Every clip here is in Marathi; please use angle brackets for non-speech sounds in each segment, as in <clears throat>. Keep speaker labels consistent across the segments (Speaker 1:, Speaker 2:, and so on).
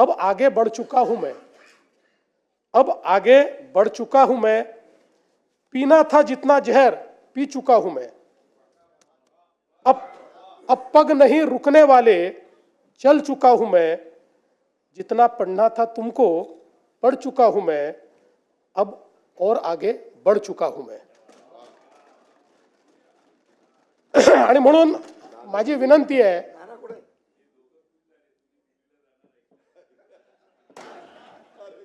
Speaker 1: अब आगे बढ़ चुका हूँ मैं। अब आगे बढ़ चुका हूँ मैं। पीना था जितना जहर, पी चुका हूँ मैं। अब अब पग नहीं रुकने वाले, चल चुका हूँ मैं। जितना पढ़ना था तुमको, पढ़ चुका हूँ मैं। अब और आगे बढ़ चुका हूँ मैं। <clears throat> आणि म्हणून माझी विनंती आहे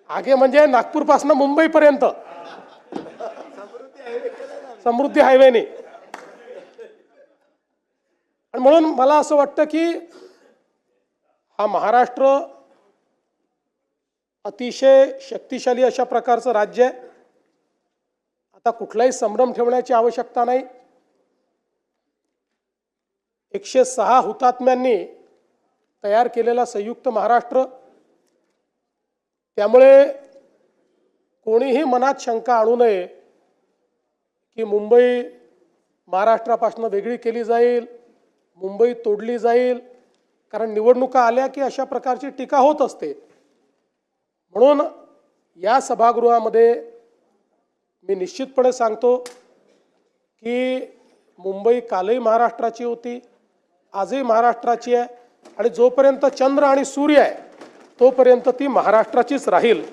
Speaker 1: आगे म्हणजे नागपूरपासून मुंबईपर्यंत. समृद्धी हायवेने. आणि म्हणून मला असं वाटतं की हा महाराष्ट्र अतिशय शक्तिशाली अशा प्रकारचं राज्य आहे. आता कुठलाही संभ्रम ठेवण्याची आवश्यकता नाही. एकशे सहा हुतात्म्यांनी तयार केलेला संयुक्त महाराष्ट्र त्यामुळे कोणीही मनात शंका आणू नये की मुंबई महाराष्ट्रापासून वेगळी केली जाईल मुंबई तोडली जाईल कारण निवडणुका आल्या की अशा प्रकारची टीका होत असते. म्हणून या सभागृहामध्ये मी निश्चितपणे सांगतो की मुंबई कालही महाराष्ट्राची होती आजही महाराष्ट्राची आहे आणि जोपर्यंत चंद्र आणि सूर्य आहे तोपर्यंत ती महाराष्ट्राचीच राहील.